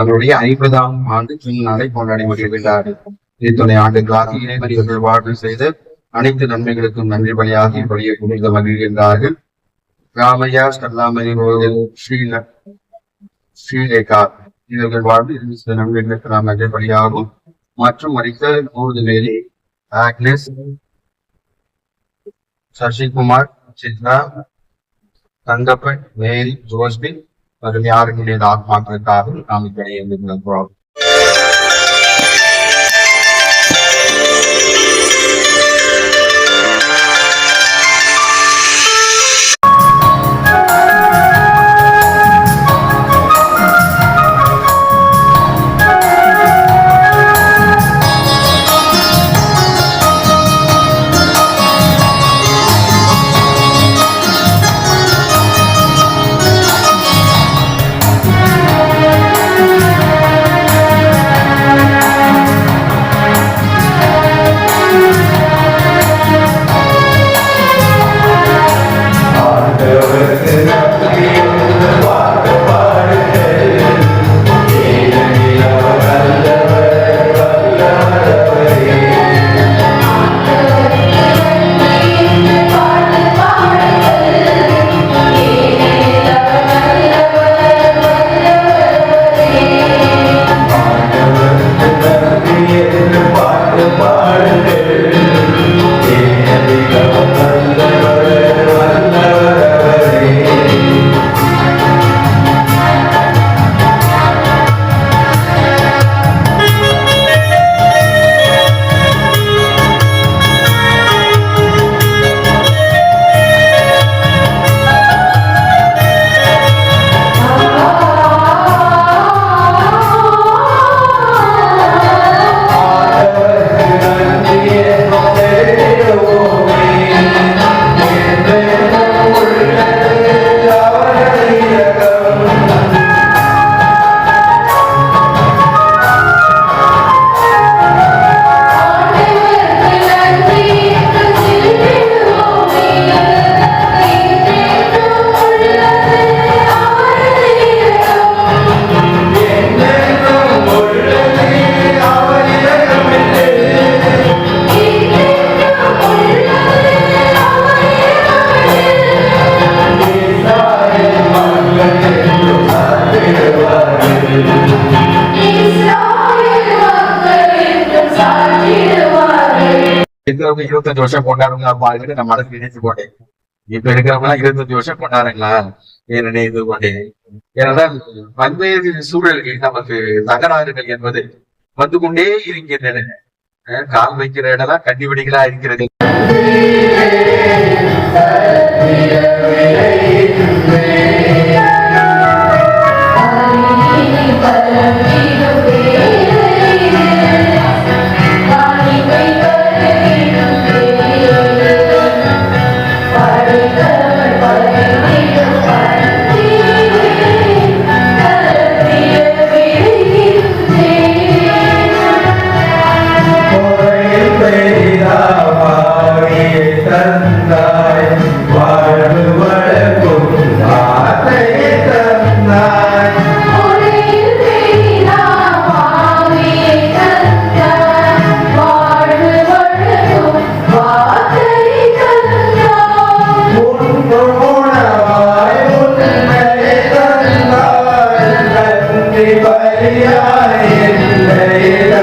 அவருடைய ஐம்பதாம் ஆண்டு நாளை கொண்டாடி வருகின்றார்கள் இத்துணை ஆண்டுகளாக இறைவர்கள் வாழ்வு செய்து அனைத்து நன்மைகளுக்கும் நன்றி பலியாகி பலியை கொடுத்து மகிழ்கின்றார்கள். ராமையா ஸ்ரீ ஸ்ரீல ஸ்ரீலேகா இவர்கள் வாழ்வு இருந்து சில நன்மைகளுக்கு நாம் நன்றி பலியாகும். மற்றும் மறித்த நூறு Mary Agnes Sasikumar Chitra Thangappan Mary Josephine மற்றும் யாருடைய ஆத்மாக்களுக்காக நாம் இப்படி இருக்கிறவங்க இருபத்தஞ்சு வருஷம் கொண்டாடுங்க பாருங்க நம்ம மனசு நினைச்சு போட்டேன். இப்ப இருக்கிறவங்க இருபத்தஞ்சு வருஷம் கொண்டாடுங்களா? ஏன் நினைத்து கொண்டேன் ஏனென்றால் பல்வேறு சூழல்கள் நமக்கு தகராறுகள் என்பது வந்து கொண்டே இருக்கின்றன. கால் வைக்கிற இடம்லாம் கண்டிபிடிகளா இருக்கிறது? கோயில் قلبي قليل الليل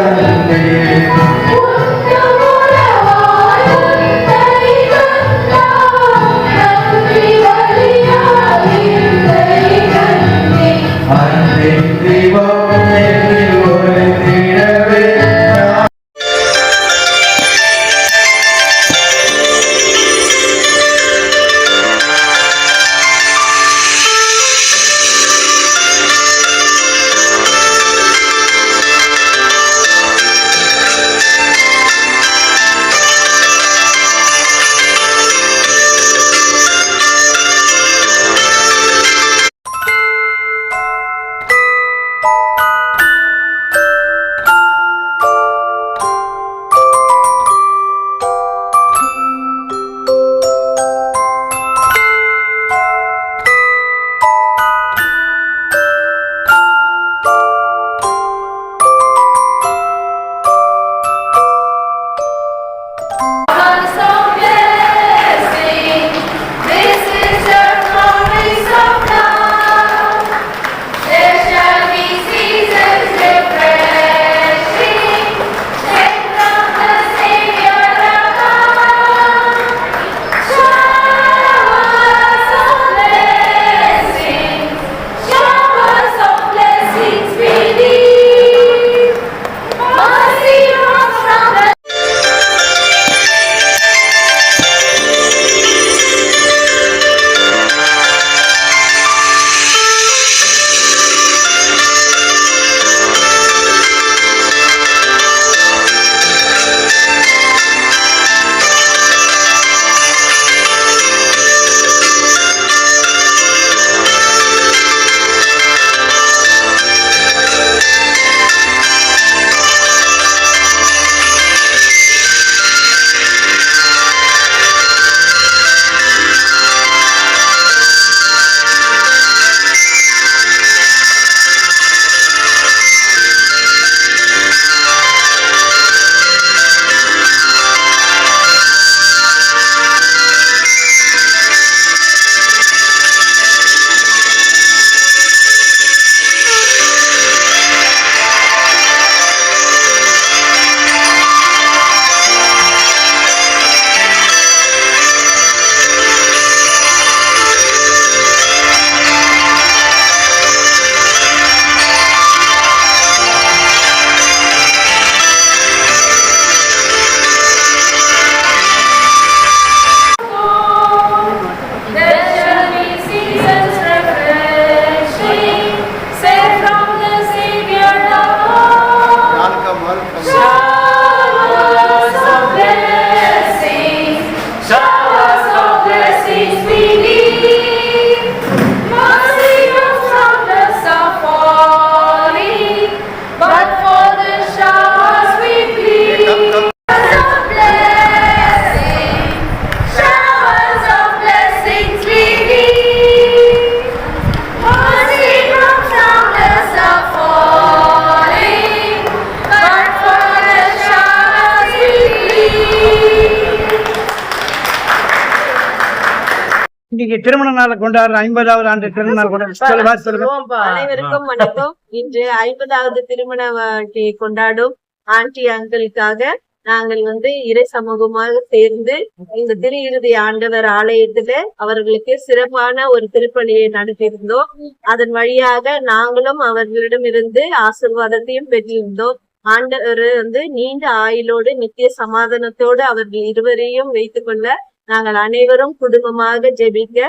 இன்னைக்கு திருமண நாளை கொண்டாடுற ஐம்பதாவது ஆண்டு திருமண நாள் கொண்டாடு. சொல்லுங்க சொல்லுங்க அனைவருக்கும் வணக்கம். இன்று ஐம்பதாவது திருமண வாழ்க்கை கொண்டாடும் ஆண்டி அங்கிளுக்காக நாங்கள் வந்து இறை சமூகமாக சேர்ந்து இந்த திரு இறுதி ஆண்டவர் ஆலயத்துல அவர்களுக்கு சிறப்பான ஒரு திருப்பலியை நடத்தியிருந்தோம். அதன் வழியாக நாங்களும் அவர்களிடமிருந்து ஆசிர்வாதத்தையும் பெற்றிருந்தோம். ஆண்டவர் வந்து நீண்ட ஆயுளோடு நித்திய சமாதானத்தோடு அவர்கள் இருவரையும் வைத்துக் கொள்ள நாங்கள் அனைவரும் குடும்பமாக ஜெபிக்க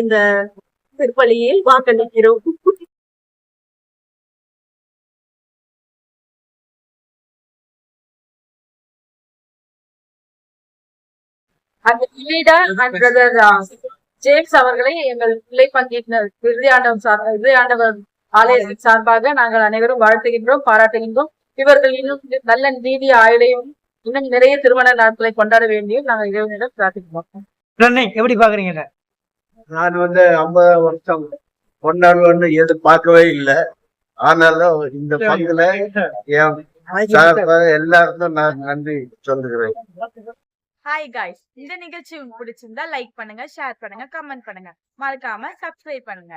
இந்த திருப்பலியில் வாக்களிக்கிறோம். ஜேம்ஸ் அவர்களை எங்கள் பிள்ளை பங்கேற்ற இறுதி சார் இறுதி ஆலயத்தின் சார்பாக நாங்கள் அனைவரும் வாழ்த்துகின்றோம் பாராட்டுகின்றோம். இவர்கள் இன்னும் நல்ல நீதி ஆயுளையும் இன்னும் நிறைய திருமண நாட்களை கொண்டாட வேண்டியும் நாங்கள் இறைவனிடம் பிரார்த்திக்கிறோம். ரன்னை எப்படி பாக்குறீங்க? நான் வந்து ஐம்பது வருஷம் கொண்டாடுவேன்னு எதிர்பார்க்கவே இல்லை. ஆனாலும் இந்த பங்குல என் எல்லாருக்கும் நான் நன்றி சொல்லுகிறேன். ஹாய் காய்ஸ் இந்த நிகழ்ச்சி உங்களுக்கு பிடிச்சிருந்தா லைக் பண்ணுங்க ஷேர் பண்ணுங்க கமெண்ட் பண்ணுங்க. மறக்காம சப்ஸ்கிரைப் பண்ணுங்க.